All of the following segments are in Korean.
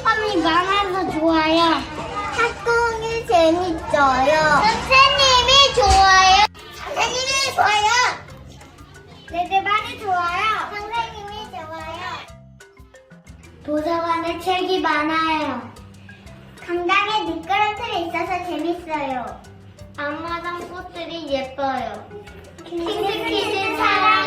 촉감이 많아서 좋아요. 학공이 재밌어요. 선생님이 좋아요. 선생님이 좋아요. 네, 네, 레드발이 좋아요. 선생님이 좋아요. 도서관에 책이 많아요. 강당에 미끄럼틀이 있어서 재밌어요. 앞마당 꽃들이 예뻐요. 킹스키즈 사랑.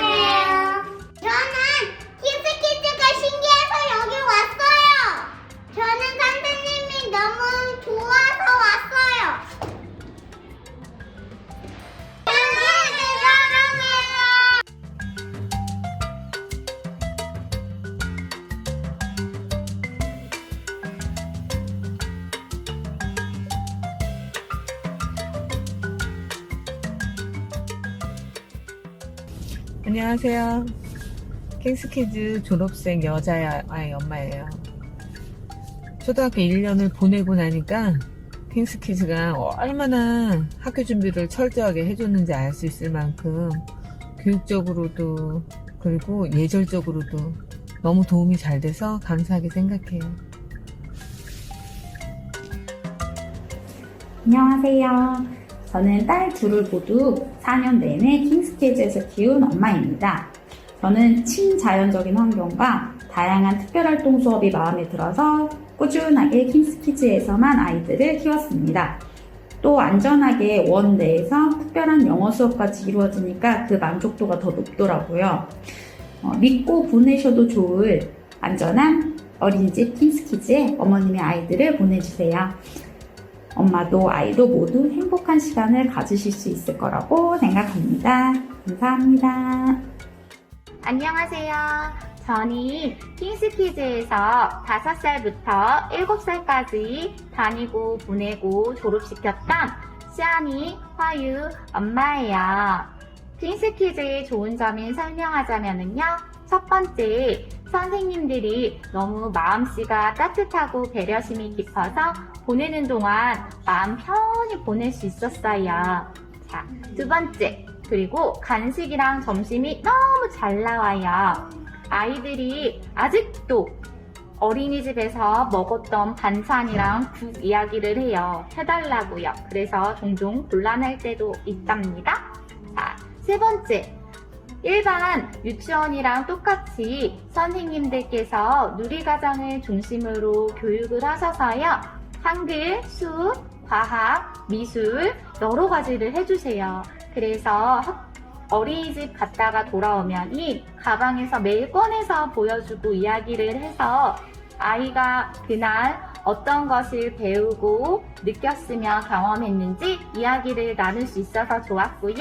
안녕하세요. 킹스키즈 졸업생 여자 아이 엄마예요. 초등학교 1년을 보내고 나니까 킹스키즈가 얼마나 학교 준비를 철저하게 해줬는지 알 수 있을 만큼 교육적으로도 그리고 예절적으로도 너무 도움이 잘 돼서 감사하게 생각해요. 안녕하세요. 저는 딸 둘을 모두 4년 내내 킹스키즈에서 키운 엄마입니다. 저는 친자연적인 환경과 다양한 특별활동 수업이 마음에 들어서 꾸준하게 킹스키즈에서만 아이들을 키웠습니다. 또 안전하게 원 내에서 특별한 영어 수업까지 이루어지니까 그 만족도가 더 높더라고요. 어, 믿고 보내셔도 좋을 안전한 어린이집 킹스키즈에 어머님의 아이들을 보내주세요. 엄마도 아이도 모두 행복한 시간을 가지실 수 있을 거라고 생각합니다. 감사합니다. 안녕하세요. 저는 킹스키즈에서 5살부터 7살까지 다니고 보내고 졸업시켰던 시안이 화유 엄마예요. 킹스키즈의 좋은 점을 설명하자면요. 첫 번째, 선생님들이 너무 마음씨가 따뜻하고 배려심이 깊어서 보내는 동안 마음 편히 보낼 수 있었어요. 자, 두 번째, 그리고 간식이랑 점심이 너무 잘 나와요. 아이들이 아직도 어린이집에서 먹었던 반찬이랑 국 이야기를 해요. 해달라고요. 그래서 종종 곤란할 때도 있답니다. 자, 세 번째. 일반 유치원이랑 똑같이 선생님들께서 누리과정을 중심으로 교육을 하셔서요. 한글, 수, 과학, 미술 여러 가지를 해주세요. 그래서 학- 어린이집 갔다가 돌아오면 이 가방에서 매일 꺼내서 보여주고 이야기를 해서 아이가 그날 어떤 것을 배우고 느꼈으며 경험했는지 이야기를 나눌 수 있어서 좋았고요.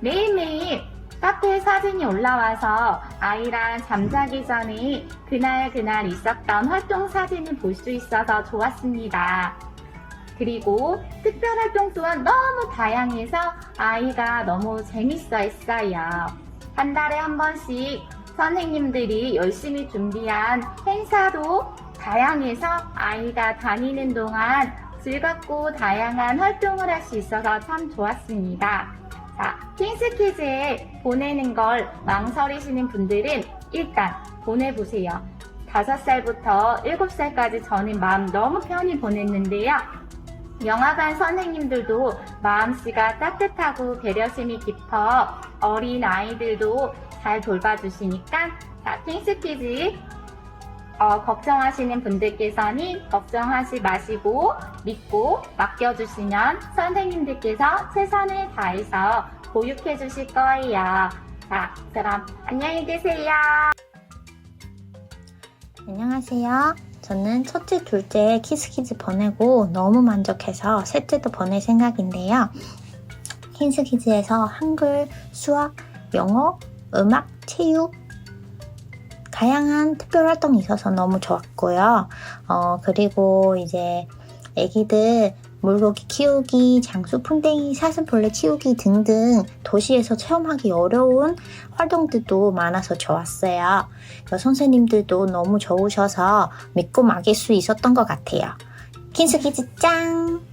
매일매일 카페에 사진이 올라와서 아이랑 잠자기 전에 그날 그날 있었던 활동 사진을 볼 수 있어서 좋았습니다. 그리고 특별 활동 또한 너무 다양해서 아이가 너무 재밌어 했어요. 한 달에 한 번씩 선생님들이 열심히 준비한 행사도 다양해서 아이가 다니는 동안 즐겁고 다양한 활동을 할 수 있어서 참 좋았습니다. 자, 킹스키즈에 보내는 걸 망설이시는 분들은 일단 보내보세요. 5살부터 7살까지 저는 마음 너무 편히 보냈는데요. 영화관 선생님들도 마음씨가 따뜻하고 배려심이 깊어 어린 아이들도 잘 돌봐주시니까 자, 킹스키즈 어, 걱정하시는 분들께서는 걱정하지 마시고 믿고 맡겨주시면 선생님들께서 최선을 다해서 보육해 주실 거예요. 자, 그럼 안녕히 계세요. 안녕하세요. 저는 첫째, 둘째 키스키즈 보내고 너무 만족해서 셋째도 보낼 생각인데요. 키스키즈에서 한글, 수학, 영어, 음악, 체육, 다양한 특별 활동이 있어서 너무 좋았고요. 어, 그리고 이제 애기들 물고기 키우기, 장수 풍뎅이, 사슴벌레 키우기 등등 도시에서 체험하기 어려운 활동들도 많아서 좋았어요. 그 선생님들도 너무 좋으셔서 믿고 맡길 수 있었던 것 같아요. 킨스 키즈 짱!